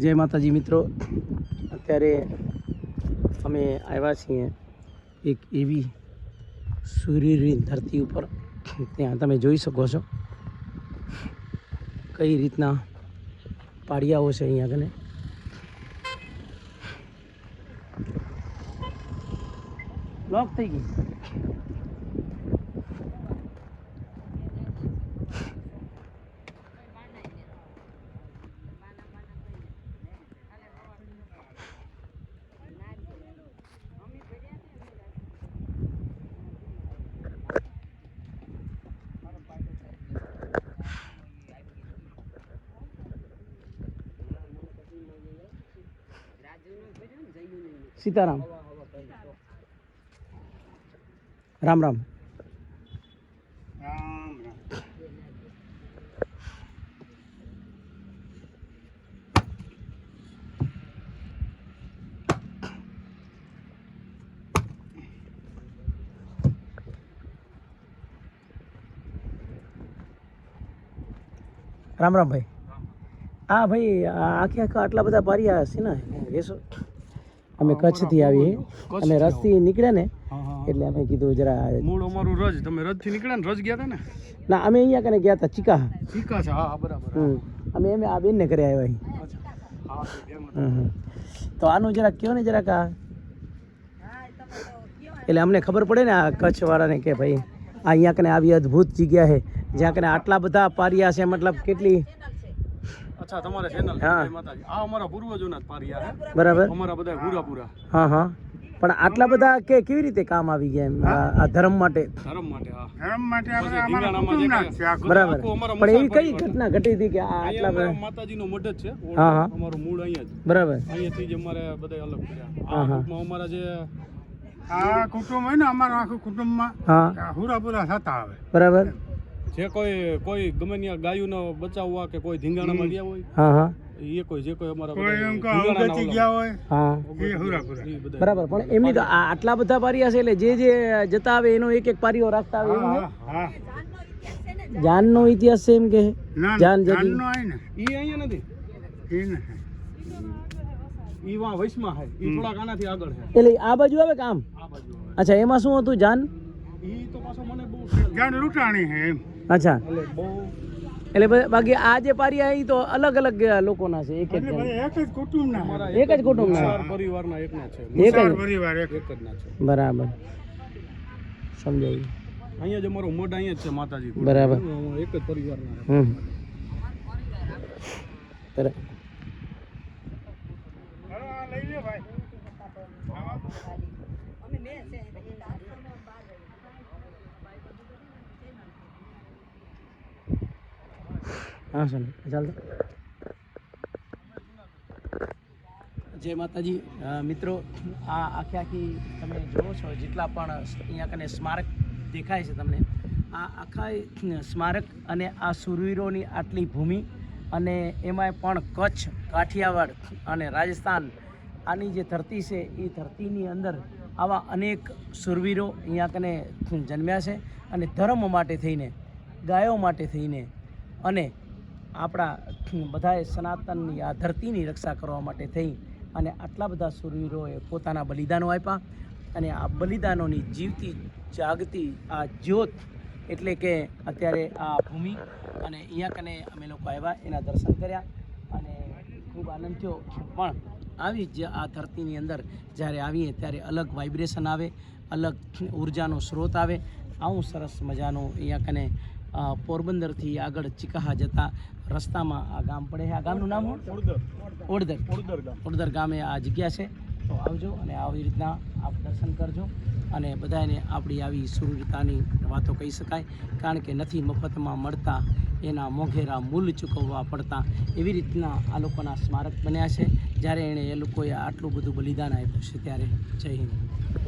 જય માતાજી મિત્રો. અત્યારે અમે આવ્યા છીએ એક એવી સૂર્યની ધરતી ઉપર. ત્યાં તમે જોઈ શકો છો કઈ રીતના પાડિયાઓ છે અહીંયા આગળ લોક થઈ ગઈ. સીતારામ. રામ રામ. રામ રામ ભાઈ. હા ભાઈ આખે આખા આટલા બધા પારિયા હશે ને? એસો અમે કચ્છથી આવીએ. અને રસથી નીકળ્યા ને એટલે અમે કીધું જરા મૂળ અમારું રજ. તમે રજથી નીકળ્યા ને? રજ ગયા હતા ને? ના અમે અહીંયા કને ગયા હતા ચીકા. ચીકા છે? હા બરાબર. અમે એમ આ બેનને ઘરે આવ્યા અહીં. તો આનું જરાક કયો ને જરાક આ? એટલે અમને ખબર પડે ને આ કચ્છ વાળાને કે ભાઈ આ અહીંયા કને આવી અદ્ભુત જગ્યા છે જ્યાં કને આટલા બધા પારિયા છે મતલબ કેટલી અચ્છા તમારે ચેનલ હા. માતાજી. આ અમારા પૂર્વજોના જ પારિયા છે. બરાબર. અમારા બધા પૂરા પૂરા હા હા. પણ આટલા બધા કે કેવી રીતે કામ આવી ગયા એમ? આ ધર્મ માટે. ધર્મ માટે હા. ધર્મ માટે આપણે અમારા કુટુંબના છે આ બરાબર. પણ એવી કઈ ઘટના ઘટી હતી કે આ આટલા બધા? માતાજીનો મઢ છે. હા, હા. અમારું મૂળ અહીંયા જ. બરાબર. અહીંયાથી જ અમારે બધા અલગ કર્યા. હા, હા. અમારા જે આ કુટુંબ હોય ને અમારું આખું કુટુંબમાં હા. હુરાપુરા થતા આવે. બરાબર. જે કોઈ કોઈ ગમે ગાયું ગાયોનો બચાવવા કે કોઈ ધીંગાણામાં ગયા હોય હા હા. એ કોઈ જે કોઈ અમારા ગયા હોય હા. બરાબર પણ એમની તો આ આટલા બધા પારિયા છે એટલે જે જે જતા આવે એનો એક એક પારિયો રાખતા આવે હા હા જાનનો ઇતિહાસ છે એમ કે? જાન જતી. જાનનો હોય ને. ઈ અહીંયા નથી. એ ને ઈ વાં વૈશમાં છે ઈ થોડાક આનાથી આગળ છે એટલે આ બાજુ આવે કામ આ બાજુ અચ્છા એમાં શું હતું જાન? ઈ તો પાછો મને બહુ જાન લૂંટાણી છે એમ. અચ્છા. એટલે બહુ એટલે બ- બાકી આ જે પારિયા એ તો અલગ અલગ લોકોના છે એક એક જ કુટુંબના એક જ કુટુંબના પરિવારના એકના છે. એક જ પરિવાર એક. જ ના છે. બરાબર. સમજાયું. અહીંયા જ અમારો મોઢ અહીંયા જ છે માતાજી બરાબર. એક જ પરિવારના હમ. લઈ લે ભાઈ હા સર ચાલ જય માતાજી. મિત્રો, આ આખી આખી તમે જુઓ છો, જેટલા પણ અહીંયા કને સ્મારક દેખાય છે તમને, આ આખા સ્મારક અને આ સુરવીરોની આટલી ભૂમિ અને એમાંય પણ કચ્છ, કાઠિયાવાડ અને રાજસ્થાન આની જે ધરતી છે, એ ધરતીની અંદર આવા અનેક સુરવીરો અહીંયા કને જન્મ્યા છે અને ધર્મ માટે થઈને, ગાયો માટે થઈને અને આપણા બધાએ સનાતનની આ ધરતીની રક્ષા કરવા માટે થઈ અને આટલા બધા સુરવીરોએ પોતાના બલિદાનો આપ્યા અને આ બલિદાનોની જીવતી જાગતી આ જ્યોત એટલે કે અત્યારે આ ભૂમિ અને અહીંયા કને અમે લોકો આવ્યા, એના દર્શન કર્યા અને ખૂબ આનંદ થયો. પણ આવી જ આ ધરતીની અંદર જ્યારે આવીએ ત્યારે અલગ વાઇબ્રેશન આવે, અલગ ઉર્જાનો સ્ત્રોત આવે. આવું સરસ મજાનું અહીંયા કને પોરબંદરથી આગળ ચિકાહા જતા રસ્તામાં આ ગામ પડે છે. આ ગામનું નામ ઓડદર ઓડદર ઓડદર ગામે. આ જગ્યા છે. તો આવજો અને આવી રીતના આપ દર્શન કરજો અને બધાને આપણી આવી સુરતાની વાતો કહી શકાય. કારણ કે નથી મફતમાં મળતા એના મોઘેરા મૂલ ચૂકવવા પડતા એવી રીતના આ લોકોના સ્મારક બન્યા છે. જ્યારે એણે એ લોકોએ આટલું બધું બલિદાન આપ્યું છે ત્યારે જય હિન્દ.